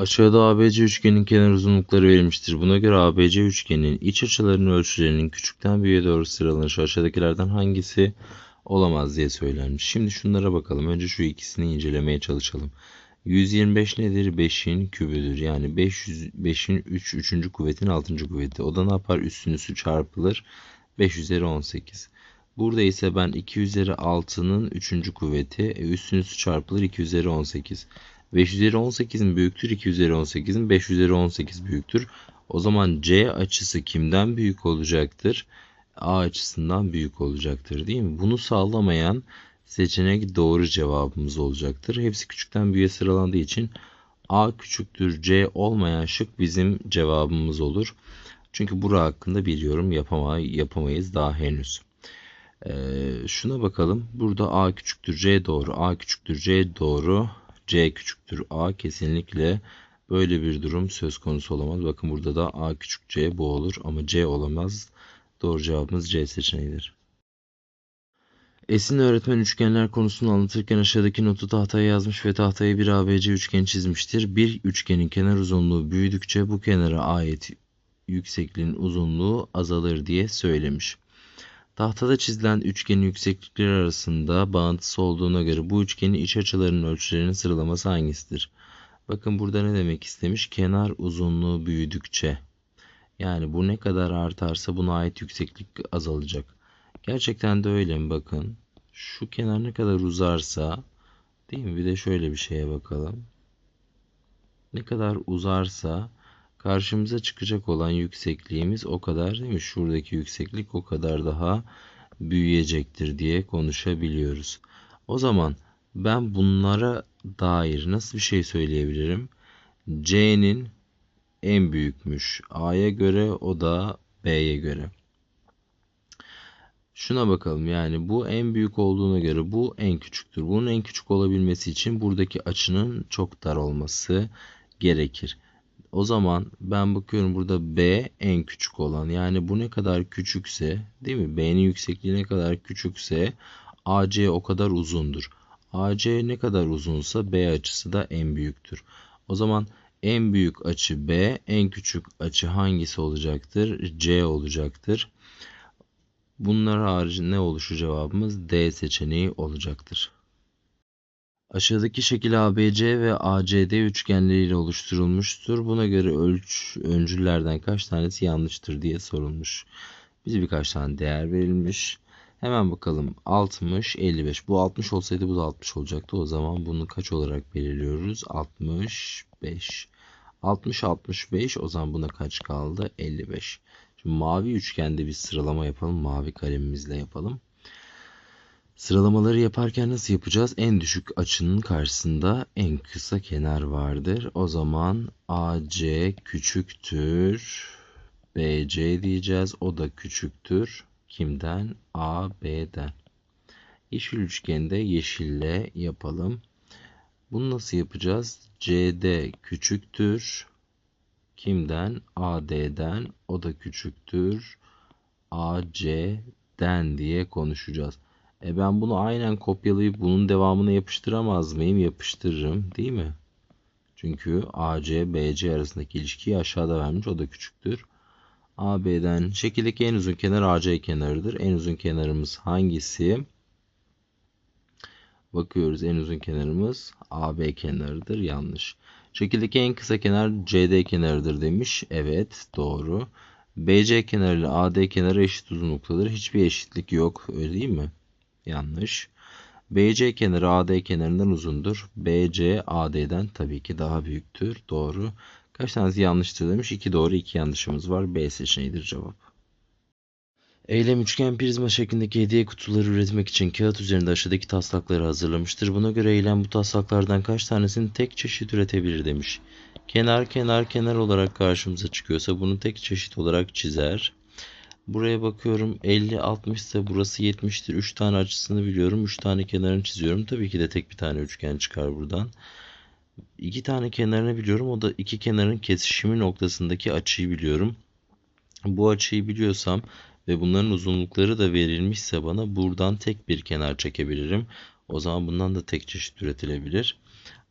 Aşağıda ABC üçgenin kenar uzunlukları verilmiştir. Buna göre ABC üçgenin iç açılarının ölçülerinin küçükten büyüğe doğru sıralanışı aşağıdakilerden hangisi olamaz diye söylenmiş. Şimdi şunlara bakalım. Önce şu ikisini incelemeye çalışalım. 125 nedir? 5'in kübüdür. Yani 500 5'in 3 3. kuvvetin 6. kuvveti. O da ne yapar? Üstün üstü çarpılır. 5 üzeri 18. Burada ise ben 2 üzeri 6'nın 3. kuvveti. E, üstün üstü çarpılır 2 üzeri 18. 5 üzeri 18'in büyüktür 2 üzeri 18'in 5 üzeri 18 büyüktür. O zaman C açısı kimden büyük olacaktır? A açısından büyük olacaktır değil mi? Bunu sağlamayan seçenek doğru cevabımız olacaktır. Hepsi küçükten büyüğe sıralandığı için A küçüktür C olmayan şık bizim cevabımız olur. Çünkü bura hakkında bir yorum yapamay yapamayız daha henüz. Ee, şuna bakalım. Burada A küçüktür C doğru. A küçüktür C doğru. C küçüktür A kesinlikle böyle bir durum söz konusu olamaz. Bakın burada da A küçük C bu olur ama C olamaz. Doğru cevabımız C seçeneğidir. Esin öğretmen üçgenler konusunu anlatırken aşağıdaki notu tahtaya yazmış ve tahtaya bir ABC üçgen çizmiştir. Bir üçgenin kenar uzunluğu büyüdükçe bu kenara ait yüksekliğin uzunluğu azalır diye söylemiş. Tahtada çizilen üçgenin yükseklikleri arasında bağıntısı olduğuna göre bu üçgenin iç açılarının ölçülerinin sıralaması hangisidir? Bakın burada ne demek istemiş? Kenar uzunluğu büyüdükçe. Yani bu ne kadar artarsa buna ait yükseklik azalacak. Gerçekten de öyle mi? Bakın. Şu kenar ne kadar uzarsa değil mi? Bir de şöyle bir şeye bakalım. Ne kadar uzarsa karşımıza çıkacak olan yüksekliğimiz o kadar değil mi? Şuradaki yükseklik o kadar daha büyüyecektir diye konuşabiliyoruz. O zaman ben bunlara dair nasıl bir şey söyleyebilirim? C'nin en büyükmüş A'ya göre o da B'ye göre. Şuna bakalım yani bu en büyük olduğuna göre bu en küçüktür. Bunun en küçük olabilmesi için buradaki açının çok dar olması gerekir. O zaman ben bakıyorum burada B en küçük olan. Yani bu ne kadar küçükse değil mi? B'nin yüksekliği ne kadar küçükse AC o kadar uzundur. AC ne kadar uzunsa B açısı da en büyüktür. O zaman en büyük açı B, en küçük açı hangisi olacaktır? C olacaktır. Bunlar harici ne oluşu cevabımız D seçeneği olacaktır. Aşağıdaki şekil ABC ve ACD üçgenleriyle oluşturulmuştur. Buna göre ölç öncüllerden kaç tanesi yanlıştır diye sorulmuş. Bize birkaç tane değer verilmiş. Hemen bakalım 60, 55. Bu 60 olsaydı bu da 60 olacaktı. O zaman bunu kaç olarak belirliyoruz? 65. 60, 65. O zaman buna kaç kaldı? 55. Şimdi mavi üçgende bir sıralama yapalım. Mavi kalemimizle yapalım. Sıralamaları yaparken nasıl yapacağız? En düşük açının karşısında en kısa kenar vardır. O zaman AC küçüktür. BC diyeceğiz. O da küçüktür. Kimden? AB'den. Yeşil üçgende yeşille yapalım. Bunu nasıl yapacağız? CD küçüktür. Kimden? AD'den. O da küçüktür. AC'den diye konuşacağız. E ben bunu aynen kopyalayıp bunun devamını yapıştıramaz mıyım? Yapıştırırım değil mi? Çünkü AC, BC arasındaki ilişkiyi aşağıda vermiş. O da küçüktür. AB'den şekildeki en uzun kenar AC kenarıdır. En uzun kenarımız hangisi? Bakıyoruz en uzun kenarımız AB kenarıdır. Yanlış. Şekildeki en kısa kenar CD kenarıdır demiş. Evet doğru. BC kenarı ile AD kenarı eşit uzunluktadır. Hiçbir eşitlik yok. Öyle değil mi? Yanlış. BC kenarı AD kenarından uzundur. BC AD'den tabii ki daha büyüktür. Doğru. Kaç tanesi yanlıştır demiş. 2 doğru 2 yanlışımız var. B seçeneğidir cevap. Eylem üçgen prizma şeklindeki hediye kutuları üretmek için kağıt üzerinde aşağıdaki taslakları hazırlamıştır. Buna göre eylem bu taslaklardan kaç tanesini tek çeşit üretebilir demiş. Kenar kenar kenar olarak karşımıza çıkıyorsa bunu tek çeşit olarak çizer. Buraya bakıyorum 50 60 ise burası 70'tir. 3 tane açısını biliyorum. 3 tane kenarını çiziyorum. Tabii ki de tek bir tane üçgen çıkar buradan. 2 tane kenarını biliyorum. O da iki kenarın kesişimi noktasındaki açıyı biliyorum. Bu açıyı biliyorsam ve bunların uzunlukları da verilmişse bana buradan tek bir kenar çekebilirim. O zaman bundan da tek çeşit üretilebilir.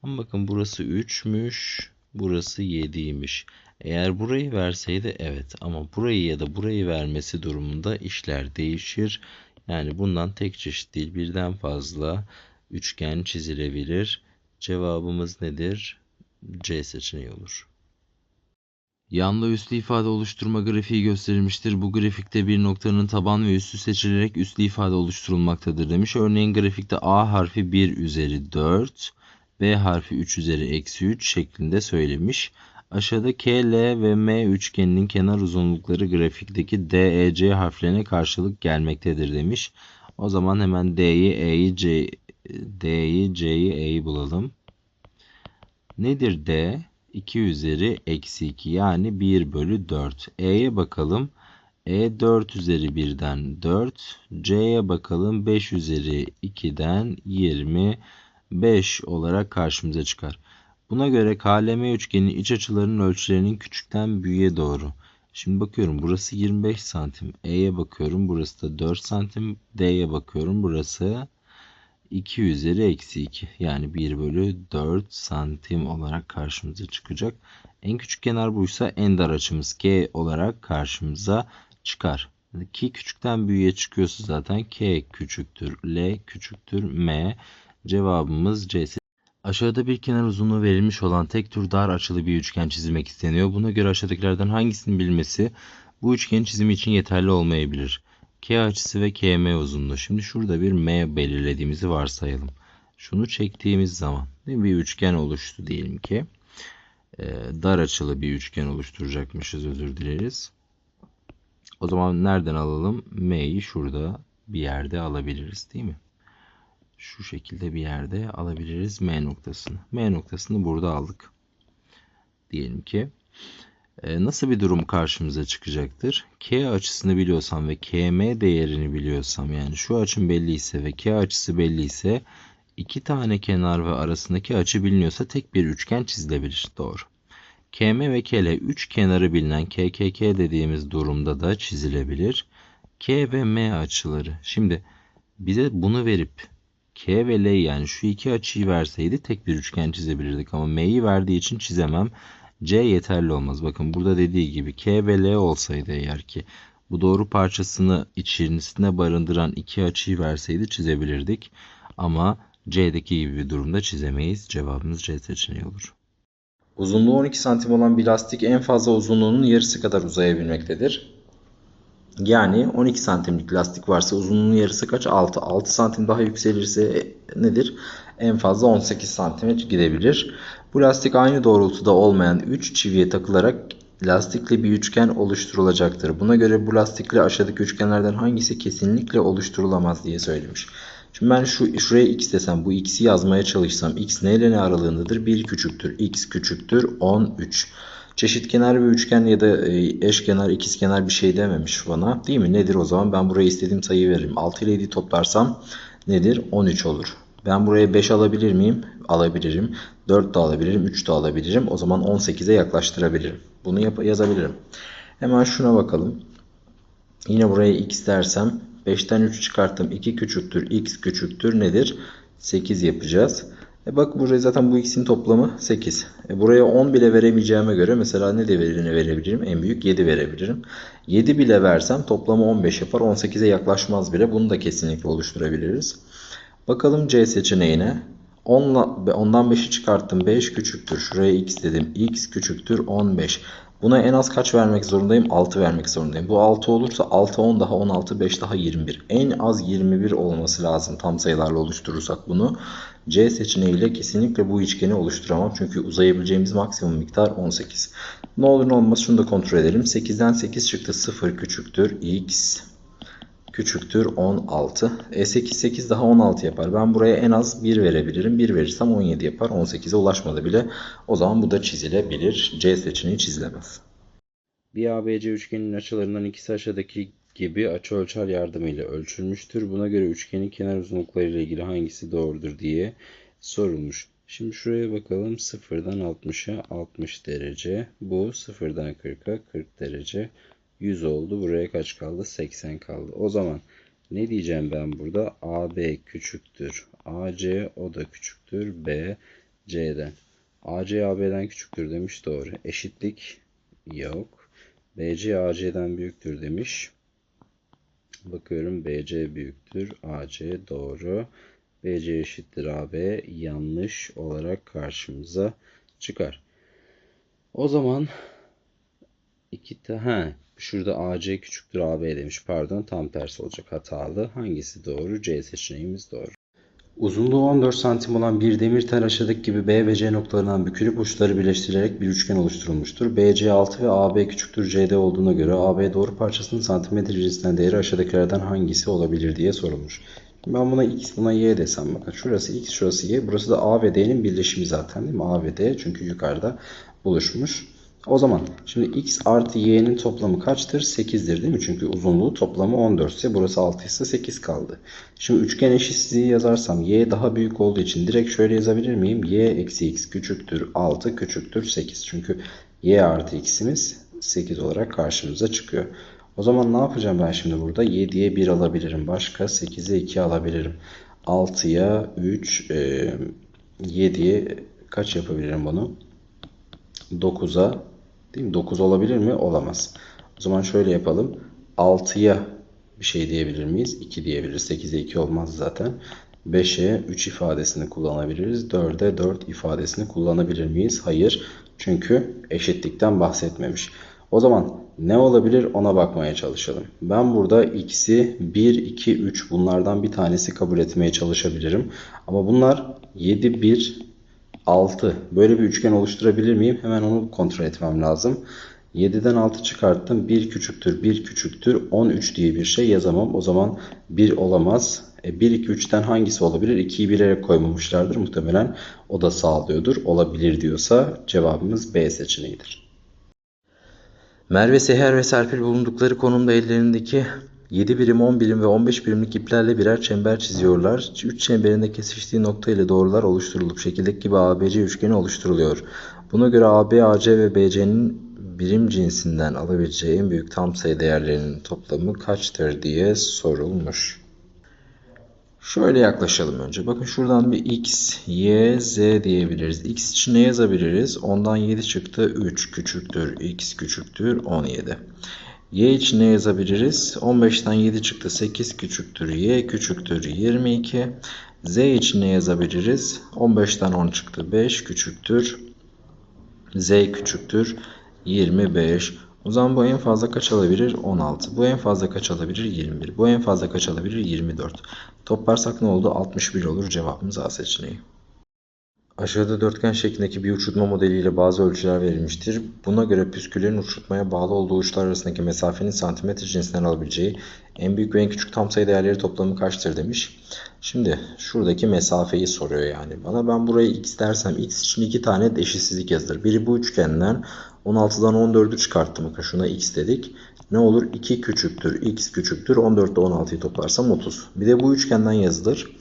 Ama bakın burası 3'müş. Burası 7'ymiş. Eğer burayı verseydi evet ama burayı ya da burayı vermesi durumunda işler değişir. Yani bundan tek çeşit değil birden fazla üçgen çizilebilir. Cevabımız nedir? C seçeneği olur. Yanda üslü ifade oluşturma grafiği gösterilmiştir. Bu grafikte bir noktanın taban ve üssü seçilerek üslü ifade oluşturulmaktadır demiş. Örneğin grafikte A harfi 1 üzeri 4, B harfi 3 üzeri eksi 3 şeklinde söylemiş. Aşağıda K, L ve M üçgeninin kenar uzunlukları grafikteki D, E, C harflerine karşılık gelmektedir demiş. O zaman hemen D'yi, E'yi, C, D'yi, C'yi, E'yi bulalım. Nedir D? 2 üzeri eksi 2 yani 1 bölü 4. E'ye bakalım. E 4 üzeri 1'den 4. C'ye bakalım 5 üzeri 2'den 25 olarak karşımıza çıkar. Buna göre KLM üçgenin iç açılarının ölçülerinin küçükten büyüğe doğru. Şimdi bakıyorum burası 25 santim. E'ye bakıyorum burası da 4 santim. D'ye bakıyorum burası 2 üzeri eksi 2 yani 1 bölü 4 santim olarak karşımıza çıkacak. En küçük kenar buysa en dar açımız K olarak karşımıza çıkar. Ki küçükten büyüğe çıkıyorsa zaten K küçüktür, L küçüktür, M. Cevabımız C. Aşağıda bir kenar uzunluğu verilmiş olan tek tür dar açılı bir üçgen çizilmek isteniyor. Buna göre aşağıdakilerden hangisinin bilmesi bu üçgenin çizimi için yeterli olmayabilir. K açısı ve KM uzunluğu. Şimdi şurada bir M belirlediğimizi varsayalım. Şunu çektiğimiz zaman bir üçgen oluştu diyelim ki. Ee, dar açılı bir üçgen oluşturacakmışız özür dileriz. O zaman nereden alalım? M'yi şurada bir yerde alabiliriz değil mi? Şu şekilde bir yerde alabiliriz M noktasını. M noktasını burada aldık. Diyelim ki e, nasıl bir durum karşımıza çıkacaktır? K açısını biliyorsam ve KM değerini biliyorsam yani şu açım belli ise ve K açısı belli ise iki tane kenar ve arasındaki açı biliniyorsa tek bir üçgen çizilebilir. Doğru. KM ve KL üç kenarı bilinen KKK dediğimiz durumda da çizilebilir. K ve M açıları. Şimdi bize bunu verip K ve L yani şu iki açıyı verseydi tek bir üçgen çizebilirdik ama M'yi verdiği için çizemem. C yeterli olmaz. Bakın burada dediği gibi K ve L olsaydı eğer ki bu doğru parçasını içerisine barındıran iki açıyı verseydi çizebilirdik. Ama C'deki gibi bir durumda çizemeyiz. Cevabımız C seçeneği olur. Uzunluğu 12 santim olan bir lastik en fazla uzunluğunun yarısı kadar uzayabilmektedir. Yani 12 santimlik lastik varsa uzunluğunun yarısı kaç? 6. 6 santim daha yükselirse nedir? En fazla 18 santime gidebilir. Bu lastik aynı doğrultuda olmayan 3 çiviye takılarak lastikli bir üçgen oluşturulacaktır. Buna göre bu lastikle aşağıdaki üçgenlerden hangisi kesinlikle oluşturulamaz diye söylemiş. Şimdi ben şu şuraya x desem bu x'i yazmaya çalışsam x ne ile ne aralığındadır? 1 küçüktür x küçüktür 13. Çeşitkenar bir üçgen ya da eşkenar, ikizkenar bir şey dememiş bana. Değil mi? Nedir o zaman? Ben buraya istediğim sayıyı veririm. 6 ile 7'yi toplarsam nedir? 13 olur. Ben buraya 5 alabilir miyim? Alabilirim. 4 de alabilirim. 3 de alabilirim. O zaman 18'e yaklaştırabilirim. Bunu yazabilirim. Hemen şuna bakalım. Yine buraya x dersem 5'ten 3 çıkarttım. 2 küçüktür. x küçüktür nedir? 8 yapacağız. E bak buraya zaten bu x'in toplamı 8. E buraya 10 bile verebileceğime göre mesela ne değerini verebilirim? En büyük 7 verebilirim. 7 bile versem toplamı 15 yapar. 18'e yaklaşmaz bile. Bunu da kesinlikle oluşturabiliriz. Bakalım C seçeneğine. 10 ondan 5'i çıkarttım. 5 küçüktür. Şuraya x dedim. x küçüktür 15. Buna en az kaç vermek zorundayım? 6 vermek zorundayım. Bu 6 olursa 6, 10 daha 16, 5 daha 21. En az 21 olması lazım tam sayılarla oluşturursak bunu. C seçeneğiyle kesinlikle bu üçgeni oluşturamam. Çünkü uzayabileceğimiz maksimum miktar 18. Ne olur ne olmaz şunu da kontrol edelim. 8'den 8 çıktı. 0 küçüktür. x küçüktür 16. E 8 8 daha 16 yapar. Ben buraya en az 1 verebilirim. 1 verirsem 17 yapar. 18'e ulaşmadı bile. O zaman bu da çizilebilir. C seçeneği çizilemez. Bir ABC üçgeninin açılarından ikisi aşağıdaki gibi açıölçer yardımıyla ölçülmüştür. Buna göre üçgenin kenar uzunlukları ile ilgili hangisi doğrudur diye sorulmuş. Şimdi şuraya bakalım. 0'dan 60'a 60 derece. Bu 0'dan 40'a 40 derece. 100 oldu. Buraya kaç kaldı? 80 kaldı. O zaman ne diyeceğim ben burada? AB küçüktür. AC o da küçüktür. B C'den. AC AB'den küçüktür demiş. Doğru. Eşitlik yok. BC AC'den büyüktür demiş. Bakıyorum BC büyüktür. AC doğru. BC eşittir AB yanlış olarak karşımıza çıkar. O zaman iki ta ha şurada AC küçüktür AB demiş. Pardon tam tersi olacak hatalı. Hangisi doğru? C seçeneğimiz doğru. Uzunluğu 14 santim olan bir demir tel aşağıdaki gibi B ve C noktalarından bükülüp uçları birleştirilerek bir üçgen oluşturulmuştur. BC 6 ve AB küçüktür CD olduğuna göre AB doğru parçasının santimetre cinsinden değeri aşağıdakilerden hangisi olabilir diye sorulmuş. Ben buna x buna y desem bakın şurası x şurası y burası da A ve D'nin birleşimi zaten değil mi? A ve D çünkü yukarıda buluşmuş. O zaman şimdi x artı y'nin toplamı kaçtır? 8'dir değil mi? Çünkü uzunluğu toplamı 14 ise burası 6 ise 8 kaldı. Şimdi üçgen eşitsizliği yazarsam y daha büyük olduğu için direkt şöyle yazabilir miyim? y eksi x küçüktür 6 küçüktür 8. Çünkü y artı x'imiz 8 olarak karşımıza çıkıyor. O zaman ne yapacağım ben şimdi burada? 7'ye 1 alabilirim. Başka 8'e 2 alabilirim. 6'ya 3, e, 7'ye kaç yapabilirim bunu? 9'a değil mi? 9 olabilir mi? Olamaz. O zaman şöyle yapalım. 6'ya bir şey diyebilir miyiz? 2 diyebiliriz. 8'e 2 olmaz zaten. 5'e 3 ifadesini kullanabiliriz. 4'e 4 ifadesini kullanabilir miyiz? Hayır. Çünkü eşitlikten bahsetmemiş. O zaman ne olabilir ona bakmaya çalışalım. Ben burada x'i 1, 2, 3 bunlardan bir tanesi kabul etmeye çalışabilirim. Ama bunlar 7, 1, 6. Böyle bir üçgen oluşturabilir miyim? Hemen onu kontrol etmem lazım. 7'den 6 çıkarttım. 1 küçüktür, 1 küçüktür. 13 diye bir şey yazamam. O zaman 1 olamaz. E 1, 2, 3'ten hangisi olabilir? 2'yi bilerek koymamışlardır. Muhtemelen o da sağlıyordur. Olabilir diyorsa cevabımız B seçeneğidir. Merve, Seher ve Serpil bulundukları konumda ellerindeki 7 birim, 10 birim ve 15 birimlik iplerle birer çember çiziyorlar. Üç çemberin de kesiştiği nokta ile doğrular oluşturulup şekildeki gibi ABC üçgeni oluşturuluyor. Buna göre AB, AC ve BC'nin birim cinsinden alabileceği en büyük tam sayı değerlerinin toplamı kaçtır diye sorulmuş. Şöyle yaklaşalım önce. Bakın şuradan bir x, y, z diyebiliriz. x için ne yazabiliriz? Ondan 7 çıktı. 3 küçüktür. x küçüktür. 17. y için ne yazabiliriz? 15'ten 7 çıktı. 8 küçüktür. y küçüktür. 22. z için ne yazabiliriz? 15'ten 10 çıktı. 5 küçüktür. z küçüktür. 25. O zaman bu en fazla kaç alabilir? 16. Bu en fazla kaç alabilir? 21. Bu en fazla kaç alabilir? 24. Toplarsak ne oldu? 61 olur. Cevabımız A seçeneği. Aşağıda dörtgen şeklindeki bir uçurtma modeliyle bazı ölçüler verilmiştir. Buna göre püsküllerin uçurtmaya bağlı olduğu uçlar arasındaki mesafenin santimetre cinsinden alabileceği en büyük ve en küçük tam sayı değerleri toplamı kaçtır demiş. Şimdi şuradaki mesafeyi soruyor yani bana. Ben burayı x dersem x için iki tane eşitsizlik yazılır. Biri bu üçgenden 16'dan 14'ü çıkarttım. Bakın şuna x dedik. Ne olur? 2 küçüktür, x küçüktür. 14 ile 16'yı toplarsam 30. Bir de bu üçgenden yazılır.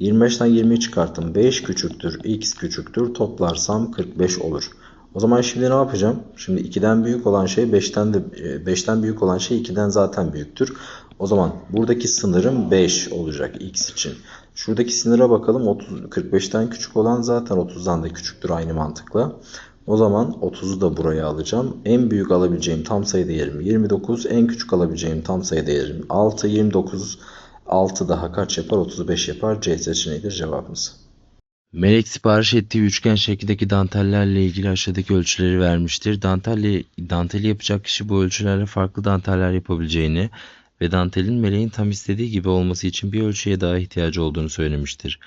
25'ten 20'yi çıkarttım. 5 küçüktür, x küçüktür. Toplarsam 45 olur. O zaman şimdi ne yapacağım? Şimdi 2'den büyük olan şey 5'ten de 5'ten büyük olan şey 2'den zaten büyüktür. O zaman buradaki sınırım 5 olacak x için. Şuradaki sınıra bakalım. 30 45'ten küçük olan zaten 30'dan da küçüktür aynı mantıkla. O zaman 30'u da buraya alacağım. En büyük alabileceğim tam sayı değerim 29. En küçük alabileceğim tam sayı değerim 6. 29 6 daha kaç yapar? 35 yapar. C seçeneğidir cevabımız. Melek sipariş ettiği üçgen şeklindeki dantellerle ilgili aşağıdaki ölçüleri vermiştir. Dantelle, danteli yapacak kişi bu ölçülerle farklı danteller yapabileceğini ve dantelin meleğin tam istediği gibi olması için bir ölçüye daha ihtiyacı olduğunu söylemiştir.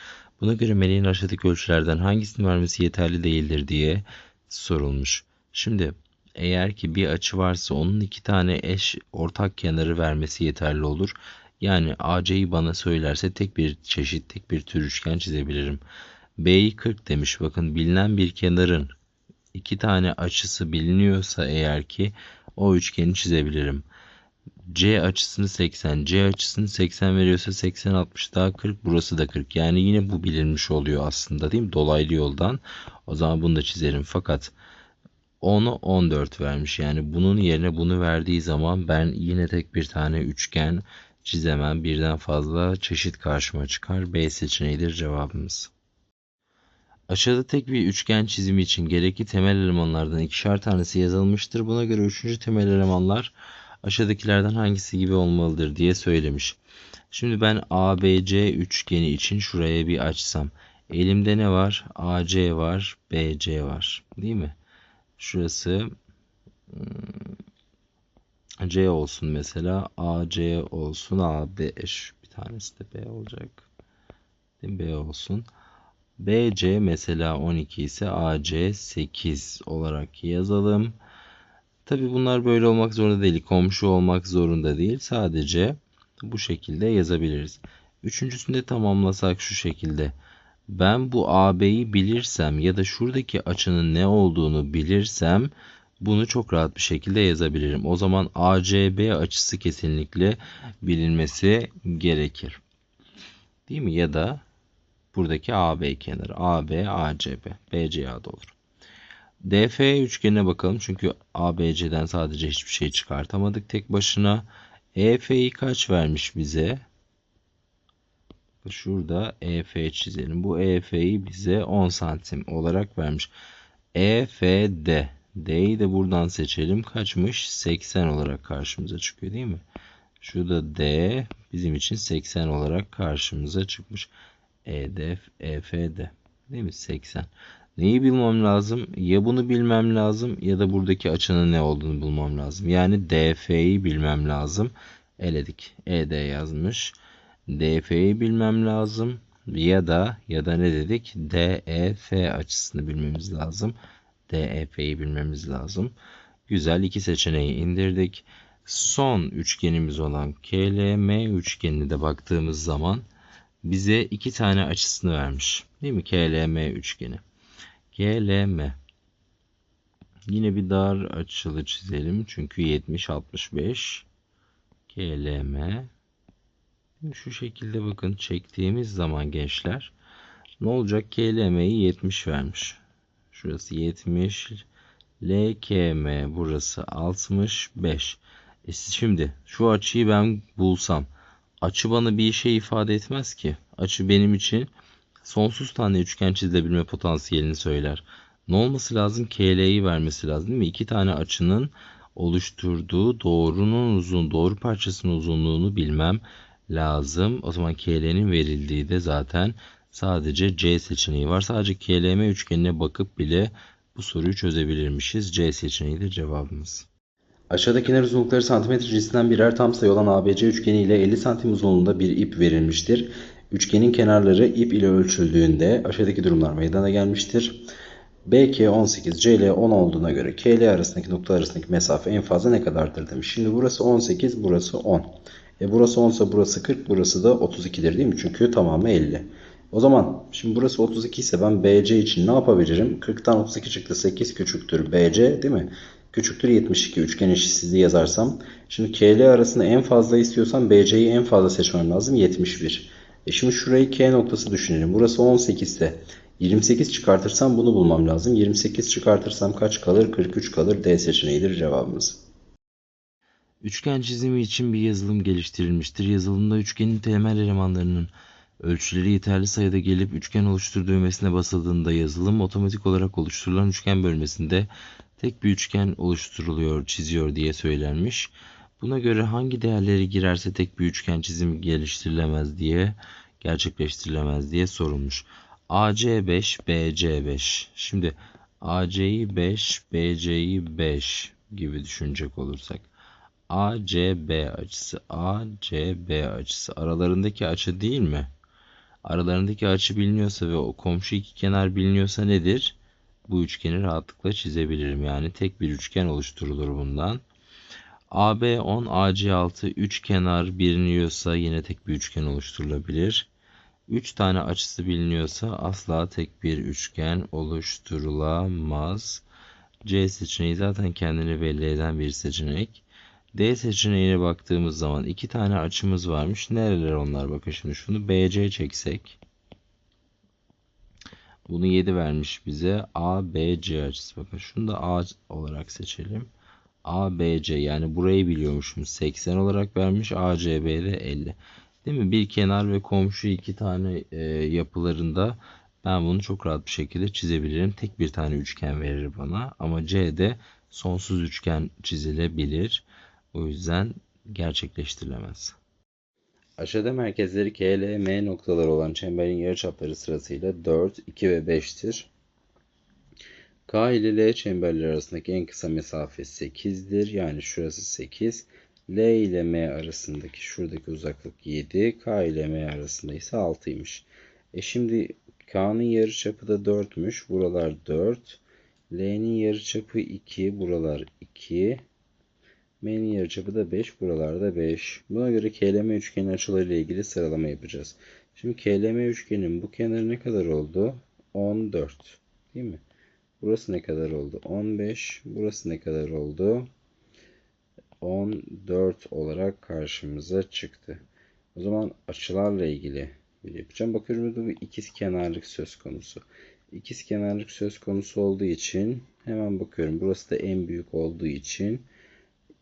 Buna göre meleğin aşağıdaki ölçülerden hangisini vermesi yeterli değildir diye sorulmuş. Şimdi eğer ki bir açı varsa onun iki tane eş ortak kenarı vermesi yeterli olur. Yani AC'yi bana söylerse tek bir çeşit, tek bir tür üçgen çizebilirim. B'yi 40 demiş. Bakın bilinen bir kenarın iki tane açısı biliniyorsa eğer ki o üçgeni çizebilirim. C açısını 80, C açısını 80 veriyorsa 80 60 daha 40 burası da 40. Yani yine bu bilinmiş oluyor aslında değil mi? Dolaylı yoldan. O zaman bunu da çizerim. Fakat 10'u 14 vermiş. Yani bunun yerine bunu verdiği zaman ben yine tek bir tane üçgen çizemem. Birden fazla çeşit karşıma çıkar. B seçeneğidir cevabımız. Aşağıda tek bir üçgen çizimi için gerekli temel elemanlardan ikişer tanesi yazılmıştır. Buna göre üçüncü temel elemanlar aşağıdakilerden hangisi gibi olmalıdır diye söylemiş. Şimdi ben ABC üçgeni için şuraya bir açsam. Elimde ne var? AC var, BC var. Değil mi? Şurası hmm, C olsun mesela. AC olsun. AB bir tanesi de B olacak. Değil mi? B olsun. BC mesela 12 ise AC 8 olarak yazalım. Tabi bunlar böyle olmak zorunda değil. Komşu olmak zorunda değil. Sadece bu şekilde yazabiliriz. Üçüncüsünde tamamlasak şu şekilde. Ben bu AB'yi bilirsem ya da şuradaki açının ne olduğunu bilirsem bunu çok rahat bir şekilde yazabilirim. O zaman ACB açısı kesinlikle bilinmesi gerekir. Değil mi? Ya da buradaki AB kenarı. AB, ACB. BCA da olur. DF üçgenine bakalım. Çünkü ABC'den sadece hiçbir şey çıkartamadık tek başına. EF'yi kaç vermiş bize? Şurada EF çizelim. Bu EF'yi bize 10 santim olarak vermiş. EFD. D'yi de buradan seçelim. Kaçmış? 80 olarak karşımıza çıkıyor değil mi? Şurada D bizim için 80 olarak karşımıza çıkmış. EDF, EFD. Değil mi? 80. Neyi bilmem lazım? Ya bunu bilmem lazım ya da buradaki açının ne olduğunu bulmam lazım. Yani DF'yi bilmem lazım. Eledik. ED yazmış. DF'yi bilmem lazım. Ya da ya da ne dedik? DEF açısını bilmemiz lazım. DEF'yi bilmemiz lazım. Güzel iki seçeneği indirdik. Son üçgenimiz olan KLM üçgenine de baktığımız zaman bize iki tane açısını vermiş. Değil mi? KLM üçgeni. KLM. Yine bir dar açılı çizelim. Çünkü 70 65 KLM. Şu şekilde bakın çektiğimiz zaman gençler ne olacak? KLM'yi 70 vermiş. Şurası 70. LKM burası 65. E şimdi şu açıyı ben bulsam açı bana bir şey ifade etmez ki. Açı benim için sonsuz tane üçgen çizebilme potansiyelini söyler. Ne olması lazım? KL'yi vermesi lazım değil mi? İki tane açının oluşturduğu doğrunun uzun, doğru parçasının uzunluğunu bilmem lazım. O zaman KL'nin verildiği de zaten sadece C seçeneği var. Sadece KLM üçgenine bakıp bile bu soruyu çözebilirmişiz. C seçeneği de cevabımız. Aşağıdakiler uzunlukları santimetre cinsinden birer tam sayı olan ABC üçgeni ile 50 santim uzunluğunda bir ip verilmiştir. Üçgenin kenarları ip ile ölçüldüğünde aşağıdaki durumlar meydana gelmiştir. BK 18, CL 10 olduğuna göre KL arasındaki nokta arasındaki mesafe en fazla ne kadardır demiş. Şimdi burası 18, burası 10. E burası 10 ise burası 40, burası da 32'dir değil mi? Çünkü tamamı 50. O zaman şimdi burası 32 ise ben BC için ne yapabilirim? 40'tan 32 çıktı 8 küçüktür BC değil mi? Küçüktür 72 üçgen eşitsizliği yazarsam. Şimdi KL arasında en fazla istiyorsam BC'yi en fazla seçmem lazım 71. E şimdi şurayı K noktası düşünelim. Burası 18 ise 28 çıkartırsam bunu bulmam lazım. 28 çıkartırsam kaç kalır? 43 kalır. D seçeneğidir cevabımız. Üçgen çizimi için bir yazılım geliştirilmiştir. Yazılımda üçgenin temel elemanlarının ölçüleri yeterli sayıda gelip üçgen oluştur düğmesine basıldığında yazılım otomatik olarak oluşturulan üçgen bölmesinde tek bir üçgen oluşturuluyor, çiziyor diye söylenmiş. Buna göre hangi değerleri girerse tek bir üçgen çizimi geliştirilemez diye gerçekleştirilemez diye sorulmuş. AC 5, BC 5. Şimdi AC'yi 5, BC'yi 5 gibi düşünecek olursak. ACB açısı, ACB açısı aralarındaki açı değil mi? Aralarındaki açı biliniyorsa ve o komşu iki kenar biliniyorsa nedir? Bu üçgeni rahatlıkla çizebilirim. Yani tek bir üçgen oluşturulur bundan. AB 10, AC 6 üç kenar biliniyorsa yine tek bir üçgen oluşturulabilir. 3 tane açısı biliniyorsa asla tek bir üçgen oluşturulamaz. C seçeneği zaten kendini belli eden bir seçenek. D seçeneğine baktığımız zaman iki tane açımız varmış. Nereler onlar? Bakın şimdi şunu BC çeksek. Bunu 7 vermiş bize. ABC açısı. Bakın şunu da A olarak seçelim. ABC yani burayı biliyormuşum. 80 olarak vermiş. ACB'de 50. Değil mi? Bir kenar ve komşu iki tane e, yapılarında Ben bunu çok rahat bir şekilde çizebilirim. Tek bir tane üçgen verir bana ama C'de sonsuz üçgen çizilebilir. O yüzden gerçekleştirilemez. Aşağıda merkezleri K, L, M noktaları olan çemberin yarıçapları sırasıyla 4, 2 ve 5'tir. K ile L çemberleri arasındaki en kısa mesafe 8'dir. Yani şurası 8. L ile M arasındaki şuradaki uzaklık 7. K ile M arasında ise 6'ymış. E şimdi K'nın yarıçapı da 4'müş. Buralar 4. L'nin yarıçapı 2. Buralar 2. M'nin yarıçapı da 5. Buralarda 5. Buna göre KLM üçgenin açılarıyla ilgili sıralama yapacağız. Şimdi KLM üçgenin bu kenarı ne kadar oldu? 14. Değil mi? Burası ne kadar oldu? 15. Burası ne kadar oldu? 14 olarak karşımıza çıktı. O zaman açılarla ilgili bir yapacağım. Bakıyorum burada bir ikiz kenarlık söz konusu. İkiz kenarlık söz konusu olduğu için hemen bakıyorum. Burası da en büyük olduğu için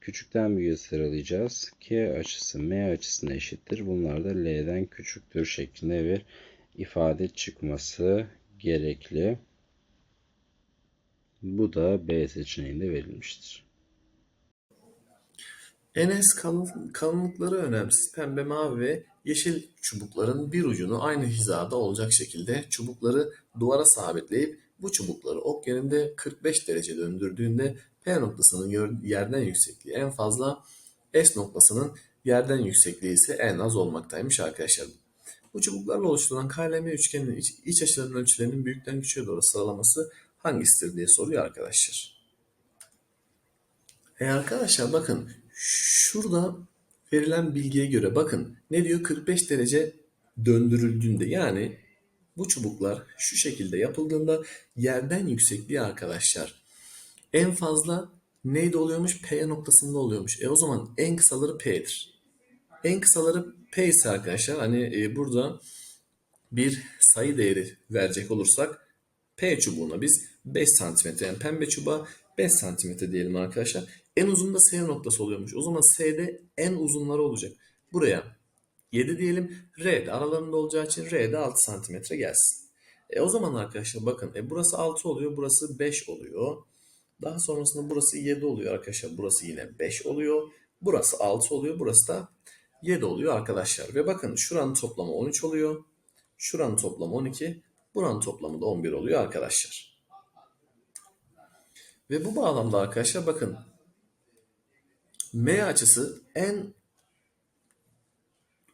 küçükten büyüğe sıralayacağız. K açısı M açısına eşittir. Bunlar da L'den küçüktür şeklinde bir ifade çıkması gerekli. Bu da B seçeneğinde verilmiştir. Enes kalın, kalınlıkları önemsiz pembe, mavi ve yeşil çubukların bir ucunu aynı hizada olacak şekilde çubukları duvara sabitleyip bu çubukları ok yönünde 45 derece döndürdüğünde P noktasının yer- yerden yüksekliği en fazla, S noktasının yerden yüksekliği ise en az olmaktaymış arkadaşlar. Bu çubuklarla oluşturulan KLM üçgeninin iç, iç açılarının ölçülerinin büyükten küçüğe doğru sıralaması hangisidir diye soruyor arkadaşlar. E arkadaşlar bakın şurada verilen bilgiye göre bakın ne diyor 45 derece döndürüldüğünde yani bu çubuklar şu şekilde yapıldığında yerden yüksekliği arkadaşlar en fazla neyde oluyormuş? P noktasında oluyormuş. E o zaman en kısaları P'dir. En kısaları P ise arkadaşlar hani e, burada bir sayı değeri verecek olursak P çubuğuna biz 5 santimetre yani pembe çubuğa 5 santimetre diyelim arkadaşlar. En uzun da S noktası oluyormuş. O zaman S'de en uzunları olacak. Buraya 7 diyelim. R de aralarında olacağı için R de 6 santimetre gelsin. E o zaman arkadaşlar bakın e burası 6 oluyor. Burası 5 oluyor. Daha sonrasında burası 7 oluyor arkadaşlar. Burası yine 5 oluyor. Burası 6 oluyor. Burası da 7 oluyor arkadaşlar. Ve bakın şuranın toplamı 13 oluyor. Şuranın toplamı 12. Buranın toplamı da 11 oluyor arkadaşlar. Ve bu bağlamda arkadaşlar bakın M açısı en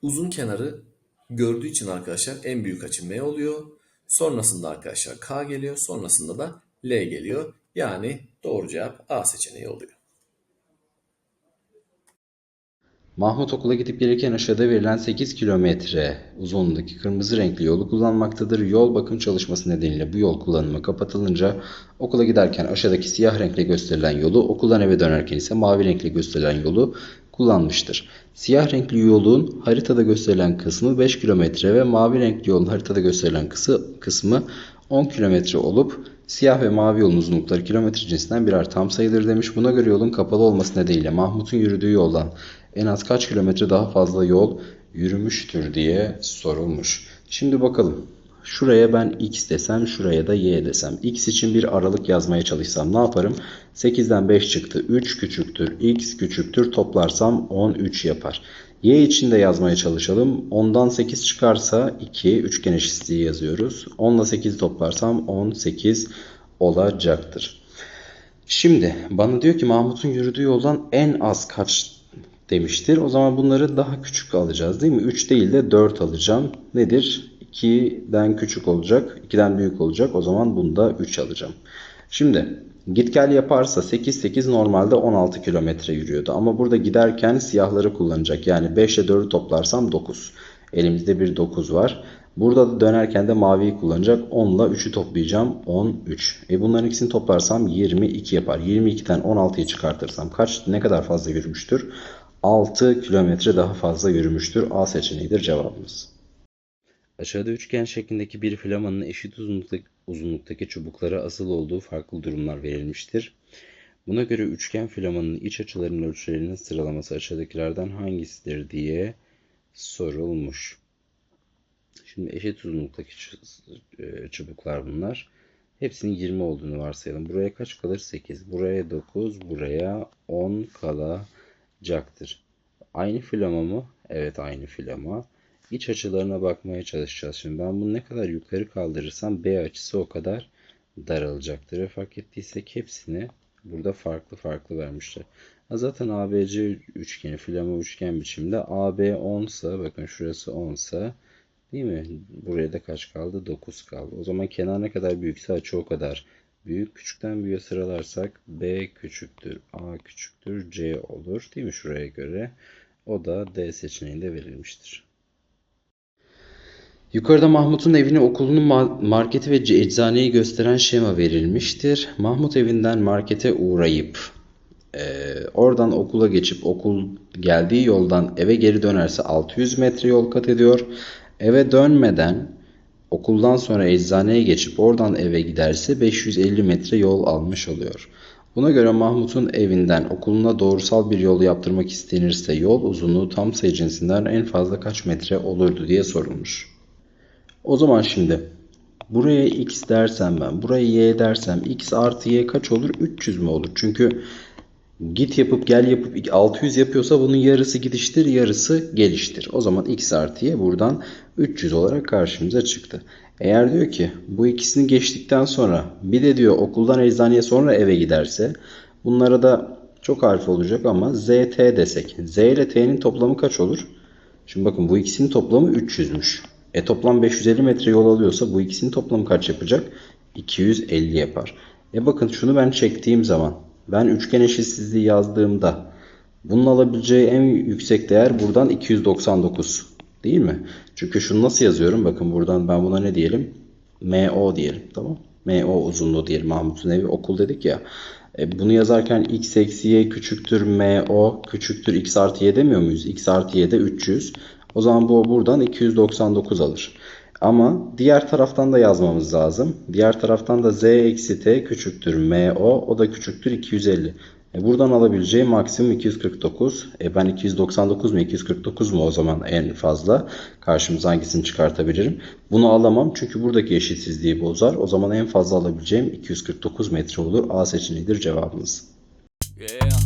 uzun kenarı gördüğü için arkadaşlar en büyük açı M oluyor. Sonrasında arkadaşlar K geliyor. Sonrasında da L geliyor. Yani doğru cevap A seçeneği oluyor. Mahmut okula gidip gelirken aşağıda verilen 8 kilometre uzunluğundaki kırmızı renkli yolu kullanmaktadır. Yol bakım çalışması nedeniyle bu yol kullanımı kapatılınca okula giderken aşağıdaki siyah renkle gösterilen yolu, okuldan eve dönerken ise mavi renkle gösterilen yolu kullanmıştır. Siyah renkli yolun haritada gösterilen kısmı 5 kilometre ve mavi renkli yolun haritada gösterilen kısmı 10 kilometre olup siyah ve mavi yolun uzunlukları kilometre cinsinden birer tam sayıdır demiş. Buna göre yolun kapalı olması nedeniyle Mahmut'un yürüdüğü yoldan en az kaç kilometre daha fazla yol yürümüştür diye sorulmuş. Şimdi bakalım. Şuraya ben x desem, şuraya da y desem. x için bir aralık yazmaya çalışsam ne yaparım? 8'den 5 çıktı. 3 küçüktür. x küçüktür. Toplarsam 13 yapar. Y için de yazmaya çalışalım. 10'dan 8 çıkarsa 2. Üçgen eşitliği yazıyoruz. 10 ile 8 toplarsam 18 olacaktır. Şimdi bana diyor ki Mahmut'un yürüdüğü yoldan en az kaç demiştir. O zaman bunları daha küçük alacağız değil mi? 3 değil de 4 alacağım. Nedir? 2'den küçük olacak. 2'den büyük olacak. O zaman bunda 3 alacağım. Şimdi git gel yaparsa 8 8 normalde 16 kilometre yürüyordu. Ama burada giderken siyahları kullanacak. Yani 5 ile 4'ü toplarsam 9. Elimizde bir 9 var. Burada da dönerken de maviyi kullanacak. 10 ile 3'ü toplayacağım. 13. E bunların ikisini toplarsam 22 yapar. 22'den 16'yı çıkartırsam kaç ne kadar fazla yürümüştür? 6 kilometre daha fazla yürümüştür. A seçeneğidir cevabımız. Aşağıda üçgen şeklindeki bir flamanın eşit uzunluktaki, uzunluktaki çubuklara asıl olduğu farklı durumlar verilmiştir. Buna göre üçgen flamanın iç açılarının ölçülerinin sıralaması aşağıdakilerden hangisidir diye sorulmuş. Şimdi eşit uzunluktaki e, çubuklar bunlar. Hepsinin 20 olduğunu varsayalım. Buraya kaç kalır? 8. Buraya 9. Buraya 10 kalacaktır. Aynı filama mı? Evet aynı filama. İç açılarına bakmaya çalışacağız. Şimdi ben bunu ne kadar yukarı kaldırırsam B açısı o kadar daralacaktır. Ve fark ettiysek hepsini burada farklı farklı vermişler. Zaten ABC üçgeni, filama üçgen biçimde AB 10 ise bakın şurası 10 ise değil mi? Buraya da kaç kaldı? 9 kaldı. O zaman kenar ne kadar büyükse açı o kadar büyük. Küçükten büyüğe sıralarsak B küçüktür, A küçüktür, C olur. Değil mi şuraya göre? O da D seçeneğinde verilmiştir. Yukarıda Mahmut'un evini, okulunu, ma- marketi ve eczaneyi gösteren şema verilmiştir. Mahmut evinden markete uğrayıp e, oradan okula geçip okul geldiği yoldan eve geri dönerse 600 metre yol kat ediyor. Eve dönmeden okuldan sonra eczaneye geçip oradan eve giderse 550 metre yol almış oluyor. Buna göre Mahmut'un evinden okuluna doğrusal bir yol yaptırmak istenirse yol uzunluğu tam sayı cinsinden en fazla kaç metre olurdu diye sorulmuş. O zaman şimdi buraya x dersem ben, buraya y dersem x artı y kaç olur? 300 mü olur? Çünkü git yapıp gel yapıp 600 yapıyorsa bunun yarısı gidiştir, yarısı geliştir. O zaman x artı y buradan 300 olarak karşımıza çıktı. Eğer diyor ki bu ikisini geçtikten sonra bir de diyor okuldan eczaneye sonra eve giderse bunlara da çok harf olacak ama z t desek. z ile t'nin toplamı kaç olur? Şimdi bakın bu ikisinin toplamı 300'müş. E toplam 550 metre yol alıyorsa bu ikisinin toplamı kaç yapacak? 250 yapar. E bakın şunu ben çektiğim zaman ben üçgen eşitsizliği yazdığımda bunun alabileceği en yüksek değer buradan 299 değil mi? Çünkü şunu nasıl yazıyorum? Bakın buradan ben buna ne diyelim? MO diyelim. Tamam. MO uzunluğu diyelim. Mahmut'un evi okul dedik ya. E, bunu yazarken x eksi y küçüktür MO küçüktür x artı y demiyor muyuz? x artı y de 300. O zaman bu buradan 299 alır. Ama diğer taraftan da yazmamız lazım. Diğer taraftan da z eksi t küçüktür mo. O da küçüktür 250. E buradan alabileceği maksimum 249. E ben 299 mu 249 mu o zaman en fazla? Karşımıza hangisini çıkartabilirim? Bunu alamam çünkü buradaki eşitsizliği bozar. O zaman en fazla alabileceğim 249 metre olur. A seçeneğidir cevabımız. Yeah.